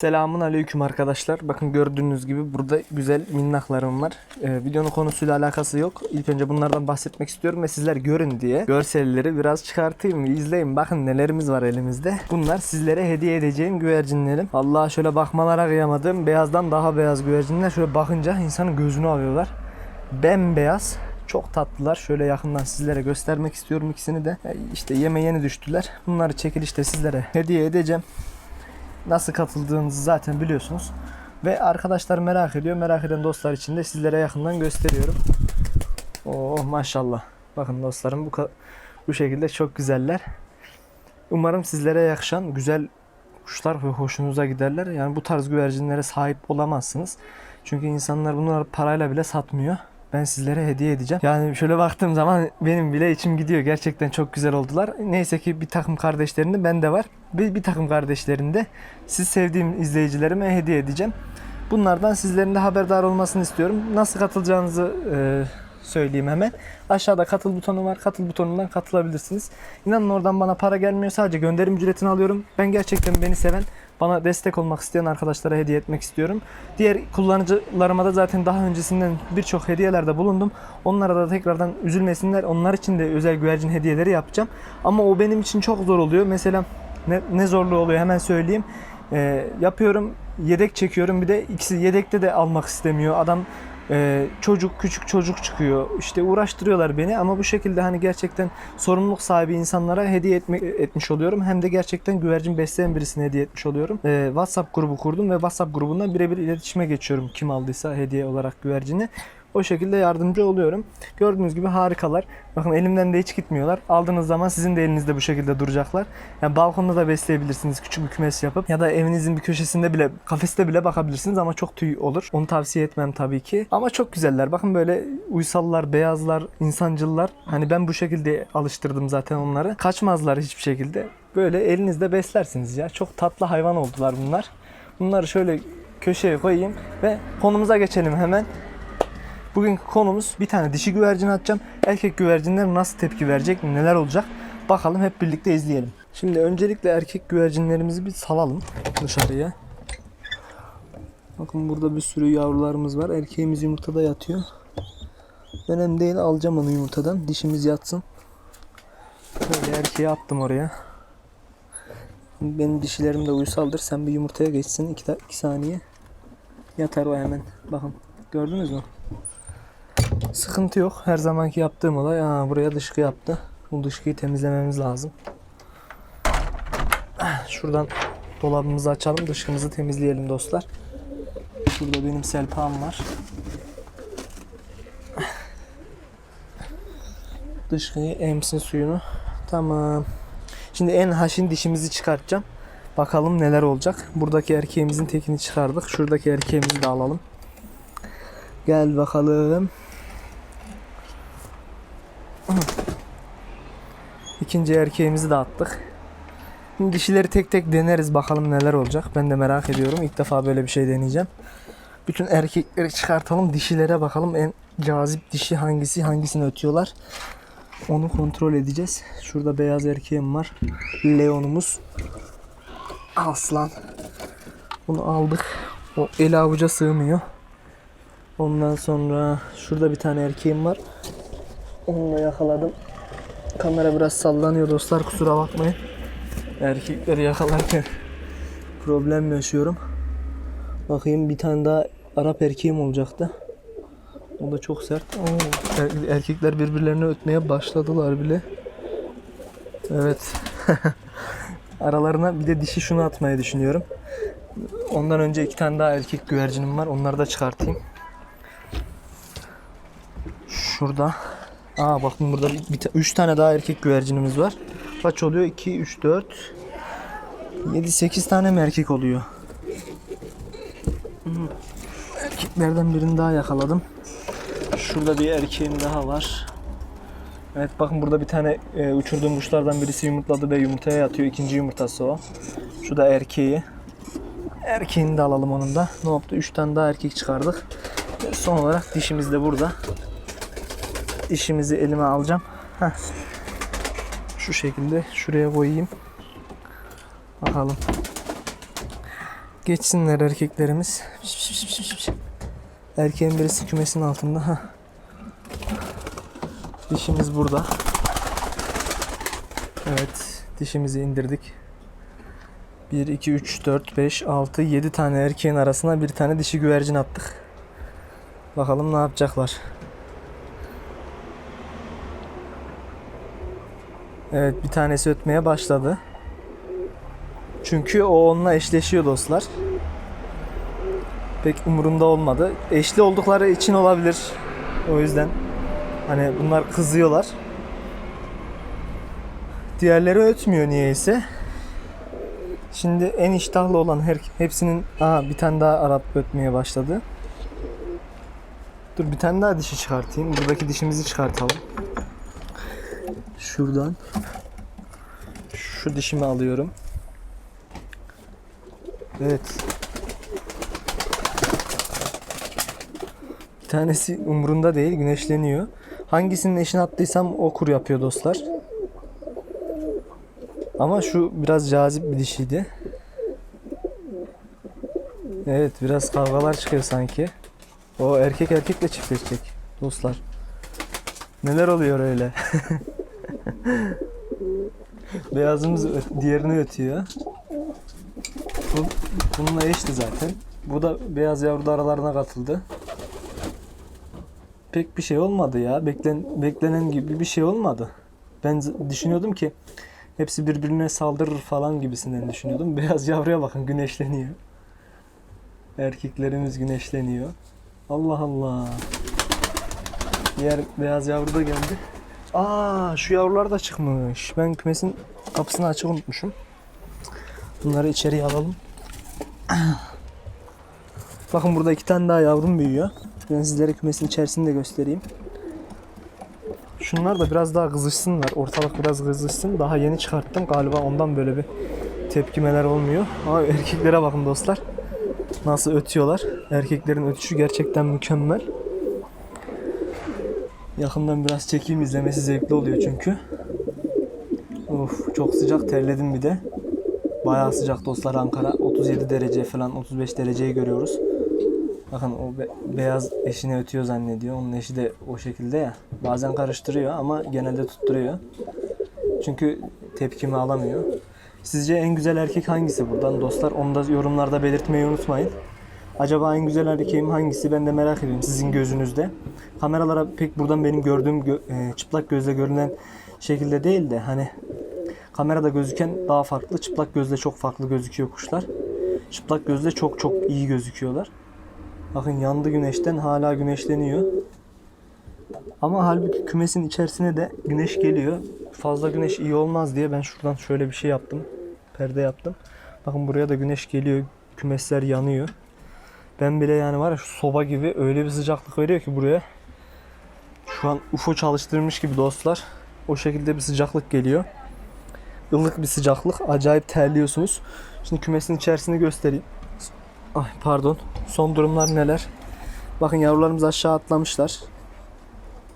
Selamun aleyküm arkadaşlar. Bakın gördüğünüz gibi burada güzel minnaklarım var. Ee, videonun konusuyla alakası yok. İlk önce bunlardan bahsetmek istiyorum ve sizler görün diye görselleri biraz çıkartayım. izleyin. Bakın nelerimiz var elimizde. Bunlar sizlere hediye edeceğim güvercinlerim. Allah şöyle bakmalara kıyamadım. Beyazdan daha beyaz güvercinler. Şöyle bakınca insanın gözünü alıyorlar. Bembeyaz. Çok tatlılar. Şöyle yakından sizlere göstermek istiyorum ikisini de. Ee, İşte yeme yeni düştüler. Bunları çekilişte sizlere hediye edeceğim. Nasıl katıldığınızı zaten biliyorsunuz. Ve arkadaşlar merak ediyor. Merak eden dostlar için de sizlere yakından gösteriyorum. Oh maşallah. Bakın dostlarım bu bu şekilde çok güzeller. Umarım sizlere yakışan güzel kuşlar ve hoşunuza giderler. Yani bu tarz güvercinlere sahip olamazsınız. Çünkü insanlar bunları parayla bile satmıyor. Ben sizlere hediye edeceğim. Yani şöyle baktığım zaman benim bile içim gidiyor. Gerçekten çok güzel oldular. Neyse ki bir takım kardeşlerinde bende var. Bir, bir takım kardeşlerinde siz sevdiğim izleyicilerime hediye edeceğim. Bunlardan sizlerin de haberdar olmasını istiyorum. Nasıl katılacağınızı e, söyleyeyim hemen. Aşağıda katıl butonu var. Katıl butonundan katılabilirsiniz. İnanın oradan bana para gelmiyor. Sadece gönderim ücretini alıyorum. Ben gerçekten beni seven, bana destek olmak isteyen arkadaşlara hediye etmek istiyorum. Diğer kullanıcılarıma da zaten daha öncesinden birçok hediyelerde bulundum. Onlara da tekrardan üzülmesinler. Onlar için de özel güvercin hediyeleri yapacağım. Ama o benim için çok zor oluyor. Mesela ne, ne zorluğu oluyor hemen söyleyeyim. Ee, yapıyorum yedek çekiyorum bir de ikisi yedekte de almak istemiyor adam e, çocuk küçük çocuk çıkıyor. İşte uğraştırıyorlar beni ama bu şekilde hani gerçekten sorumluluk sahibi insanlara hediye etmek etmiş oluyorum. Hem de gerçekten güvercin besleyen birisine hediye etmiş oluyorum. Ee, WhatsApp grubu kurdum ve WhatsApp grubundan birebir iletişime geçiyorum. Kim aldıysa hediye olarak güvercini o şekilde yardımcı oluyorum. Gördüğünüz gibi harikalar. Bakın elimden de hiç gitmiyorlar. Aldığınız zaman sizin de elinizde bu şekilde duracaklar. Yani balkonda da besleyebilirsiniz küçük bir kümes yapıp ya da evinizin bir köşesinde bile kafeste bile bakabilirsiniz ama çok tüy olur. Onu tavsiye etmem tabii ki. Ama çok güzeller. Bakın böyle uysallar, beyazlar, insancıllar. Hani ben bu şekilde alıştırdım zaten onları. Kaçmazlar hiçbir şekilde. Böyle elinizde beslersiniz ya. Çok tatlı hayvan oldular bunlar. Bunları şöyle köşeye koyayım ve konumuza geçelim hemen. Bugünkü konumuz bir tane dişi güvercin atacağım. Erkek güvercinler nasıl tepki verecek, neler olacak? Bakalım hep birlikte izleyelim. Şimdi öncelikle erkek güvercinlerimizi bir salalım dışarıya. Bakın burada bir sürü yavrularımız var. Erkeğimiz yumurtada yatıyor. Önemli değil alacağım onu yumurtadan. Dişimiz yatsın. Böyle erkeği attım oraya. Benim dişilerim de uysaldır. Sen bir yumurtaya geçsin 2 saniye. Yatar o hemen. Bakın gördünüz mü? Sıkıntı yok. Her zamanki yaptığım olay. Aa, buraya dışkı yaptı. Bu dışkıyı temizlememiz lazım. Şuradan dolabımızı açalım. Dışkımızı temizleyelim dostlar. Şurada benim selpağım var. Dışkıyı emsin suyunu. Tamam. Şimdi en haşin dişimizi çıkartacağım. Bakalım neler olacak. Buradaki erkeğimizin tekini çıkardık. Şuradaki erkeğimizi de alalım. Gel bakalım. İkinci erkeğimizi de attık. Şimdi dişileri tek tek deneriz bakalım neler olacak. Ben de merak ediyorum. İlk defa böyle bir şey deneyeceğim. Bütün erkekleri çıkartalım. Dişilere bakalım en cazip dişi hangisi hangisini ötüyorlar. Onu kontrol edeceğiz. Şurada beyaz erkeğim var. Leon'umuz. Aslan. Bunu aldık. O el avuca sığmıyor. Ondan sonra şurada bir tane erkeğim var. Onu da yakaladım. Kamera biraz sallanıyor dostlar kusura bakmayın. Erkekleri yakalarken problem yaşıyorum. Bakayım bir tane daha Arap erkeğim olacaktı. O da çok sert. Oo, er- erkekler birbirlerini ötmeye başladılar bile. Evet. Aralarına bir de dişi şunu atmayı düşünüyorum. Ondan önce iki tane daha erkek güvercinim var. Onları da çıkartayım. Şurada. Aa bakın burada bir, üç tane daha erkek güvercinimiz var. Kaç oluyor? 2 3 4 7 8 tane mi erkek oluyor? Erkeklerden birini daha yakaladım. Şurada bir erkeğim daha var. Evet bakın burada bir tane e, uçurduğum kuşlardan birisi yumurtladı ve yumurtaya yatıyor. İkinci yumurtası o. Şu da erkeği. Erkeğini de alalım onun da. Ne yaptı? 3 tane daha erkek çıkardık. Son olarak dişimiz de burada. Dişimizi elime alacağım. Heh. Şu şekilde şuraya koyayım. Bakalım. geçsinler erkeklerimiz. Erkeğin birisi kümesin altında. Ha. Dişimiz burada. Evet, dişimizi indirdik. 1, 2, 3, 4, 5, 6, 7 tane erkeğin arasına bir tane dişi güvercin attık. Bakalım ne yapacaklar. Evet bir tanesi ötmeye başladı. Çünkü o onunla eşleşiyor dostlar. Pek umurumda olmadı. Eşli oldukları için olabilir. O yüzden hani bunlar kızıyorlar. Diğerleri ötmüyor niyeyse. Şimdi en iştahlı olan her hepsinin Aa, bir tane daha Arap ötmeye başladı. Dur bir tane daha dişi çıkartayım. Buradaki dişimizi çıkartalım. Şuradan. Şu dişimi alıyorum. Evet. Bir tanesi umurunda değil, güneşleniyor. Hangisinin eşini attıysam o kur yapıyor dostlar. Ama şu biraz cazip bir dişiydi. Evet, biraz kavgalar çıkıyor sanki. O erkek erkekle çiftleşecek dostlar. Neler oluyor öyle? Beyazımız ö- diğerini ötüyor. Bu, bununla eşti zaten. Bu da beyaz yavru da aralarına katıldı. Pek bir şey olmadı ya. Beklen, beklenen gibi bir şey olmadı. Ben z- düşünüyordum ki hepsi birbirine saldırır falan gibisinden düşünüyordum. Beyaz yavruya bakın güneşleniyor. Erkeklerimiz güneşleniyor. Allah Allah. Diğer beyaz yavru da geldi. Aa şu yavrular da çıkmış. Ben kümesin kapısını açık unutmuşum. Bunları içeriye alalım. Bakın burada iki tane daha yavrum büyüyor. Ben sizlere kümesin içerisini de göstereyim. Şunlar da biraz daha kızışsınlar. Ortalık biraz kızışsın. Daha yeni çıkarttım. Galiba ondan böyle bir tepkimeler olmuyor. Ama erkeklere bakın dostlar. Nasıl ötüyorlar. Erkeklerin ötüşü gerçekten mükemmel. Yakından biraz çekeyim izlemesi zevkli oluyor çünkü. Of çok sıcak terledim bir de. Bayağı sıcak dostlar Ankara 37 derece falan 35 dereceyi görüyoruz. Bakın o be- beyaz eşini ötüyor zannediyor. Onun eşi de o şekilde ya. Bazen karıştırıyor ama genelde tutturuyor. Çünkü tepkimi alamıyor. Sizce en güzel erkek hangisi buradan dostlar? Onu da yorumlarda belirtmeyi unutmayın. Acaba en güzel erkeğim hangisi? Ben de merak ediyorum sizin gözünüzde. Kameralara pek buradan benim gördüğüm gö- e, çıplak gözle görünen şekilde değil de hani kamerada gözüken daha farklı, çıplak gözle çok farklı gözüküyor kuşlar. Çıplak gözle çok çok iyi gözüküyorlar. Bakın yandı güneşten hala güneşleniyor. Ama halbuki kümesin içerisine de güneş geliyor. Fazla güneş iyi olmaz diye ben şuradan şöyle bir şey yaptım. Perde yaptım. Bakın buraya da güneş geliyor. Kümesler yanıyor. Ben bile yani var ya şu soba gibi öyle bir sıcaklık veriyor ki buraya. Şu an UFO çalıştırmış gibi dostlar. O şekilde bir sıcaklık geliyor. Ilık bir sıcaklık. Acayip terliyorsunuz. Şimdi kümesin içerisini göstereyim. Ay pardon. Son durumlar neler? Bakın yavrularımız aşağı atlamışlar.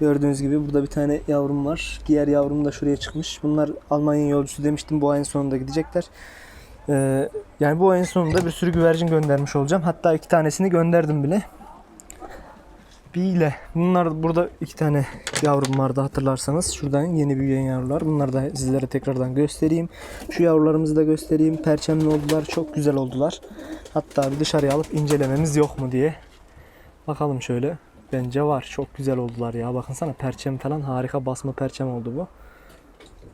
Gördüğünüz gibi burada bir tane yavrum var. Diğer yavrum da şuraya çıkmış. Bunlar Almanya yolcusu demiştim. Bu ayın sonunda gidecekler. Ee, yani bu ayın sonunda bir sürü güvercin göndermiş olacağım. Hatta iki tanesini gönderdim bile. Bile. Bunlar burada iki tane yavrum vardı hatırlarsanız. Şuradan yeni büyüyen yavrular. Bunları da sizlere tekrardan göstereyim. Şu yavrularımızı da göstereyim. Perçemli oldular. Çok güzel oldular. Hatta bir dışarıya alıp incelememiz yok mu diye. Bakalım şöyle. Bence var. Çok güzel oldular ya. Bakın sana perçem falan harika basma perçem oldu bu.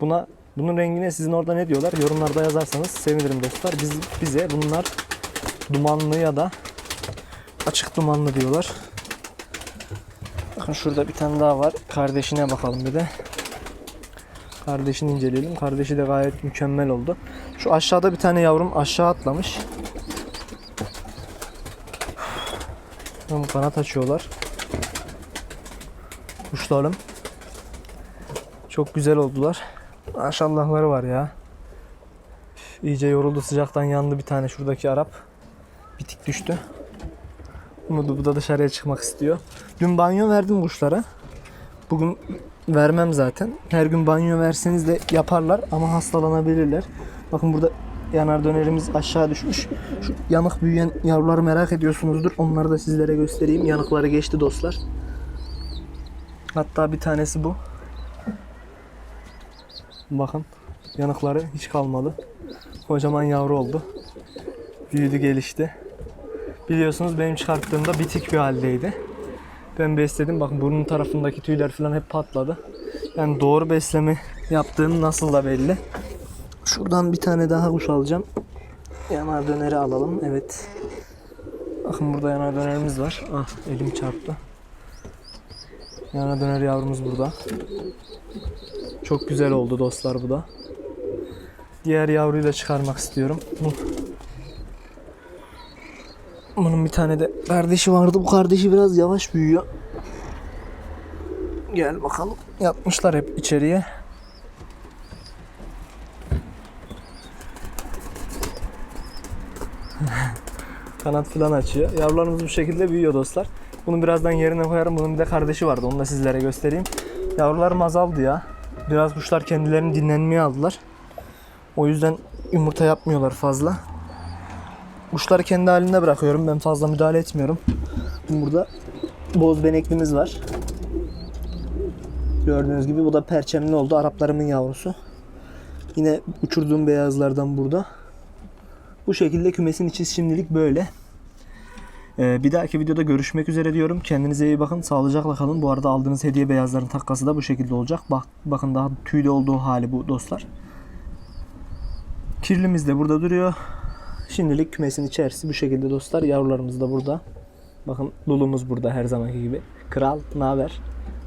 Buna bunun rengine sizin orada ne diyorlar? Yorumlarda yazarsanız sevinirim dostlar. Biz bize bunlar dumanlı ya da açık dumanlı diyorlar. Bakın şurada bir tane daha var. Kardeşine bakalım bir de. Kardeşini inceleyelim. Kardeşi de gayet mükemmel oldu. Şu aşağıda bir tane yavrum aşağı atlamış. Tam kanat açıyorlar. Kuşlarım. Çok güzel oldular. Maşallahları var ya. Üf, İyice yoruldu sıcaktan yandı bir tane şuradaki Arap. Bitik düştü. Umudu bu da dışarıya çıkmak istiyor. Dün banyo verdim kuşlara. Bugün vermem zaten. Her gün banyo verseniz de yaparlar ama hastalanabilirler. Bakın burada yanar dönerimiz aşağı düşmüş. Şu yanık büyüyen yavruları merak ediyorsunuzdur. Onları da sizlere göstereyim. Yanıkları geçti dostlar. Hatta bir tanesi bu. Bakın yanıkları hiç kalmadı. Kocaman yavru oldu. Büyüdü gelişti. Biliyorsunuz benim çıkarttığımda bitik bir haldeydi. Ben besledim. Bakın burnun tarafındaki tüyler falan hep patladı. Yani doğru besleme yaptığım nasıl da belli. Şuradan bir tane daha kuş alacağım. Yanar döneri alalım. Evet. Bakın burada yanar dönerimiz var. Ah elim çarptı. Yanar döner yavrumuz burada. Çok güzel oldu dostlar bu da. Diğer yavruyu da çıkarmak istiyorum. Bu. Bunun bir tane de kardeşi vardı. Bu kardeşi biraz yavaş büyüyor. Gel bakalım. Yatmışlar hep içeriye. Kanat falan açıyor. Yavrularımız bu şekilde büyüyor dostlar. Bunu birazdan yerine koyarım. Bunun bir de kardeşi vardı. Onu da sizlere göstereyim. Yavrularım azaldı ya. Biraz kuşlar kendilerini dinlenmeye aldılar. O yüzden yumurta yapmıyorlar fazla. Kuşları kendi halinde bırakıyorum. Ben fazla müdahale etmiyorum. Burada boz beneklimiz var. Gördüğünüz gibi bu da perçemli oldu. Araplarımın yavrusu. Yine uçurduğum beyazlardan burada. Bu şekilde kümesin içi şimdilik böyle. Ee, bir dahaki videoda görüşmek üzere diyorum. Kendinize iyi bakın. Sağlıcakla kalın. Bu arada aldığınız hediye beyazların takkası da bu şekilde olacak. Bak, bakın daha tüylü olduğu hali bu dostlar. Kirlimiz de burada duruyor. Şimdilik kümesin içerisi bu şekilde dostlar. Yavrularımız da burada. Bakın Lulumuz burada her zamanki gibi. Kral ne haber?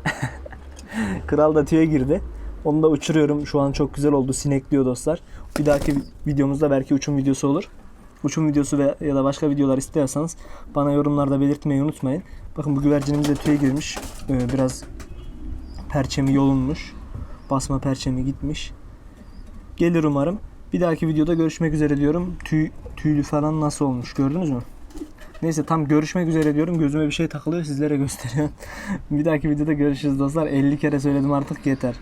Kral da tüye girdi. Onu da uçuruyorum. Şu an çok güzel oldu. Sinekliyor dostlar. Bir dahaki videomuzda belki uçum videosu olur. Uçum videosu ve ya da başka videolar istiyorsanız bana yorumlarda belirtmeyi unutmayın. Bakın bu güvercinimiz de tüye girmiş. Ee, biraz perçemi yolunmuş. Basma perçemi gitmiş. Gelir umarım. Bir dahaki videoda görüşmek üzere diyorum. Tüy, tüylü falan nasıl olmuş gördünüz mü? Neyse tam görüşmek üzere diyorum. Gözüme bir şey takılıyor sizlere gösteriyorum. bir dahaki videoda görüşürüz dostlar. 50 kere söyledim artık yeter.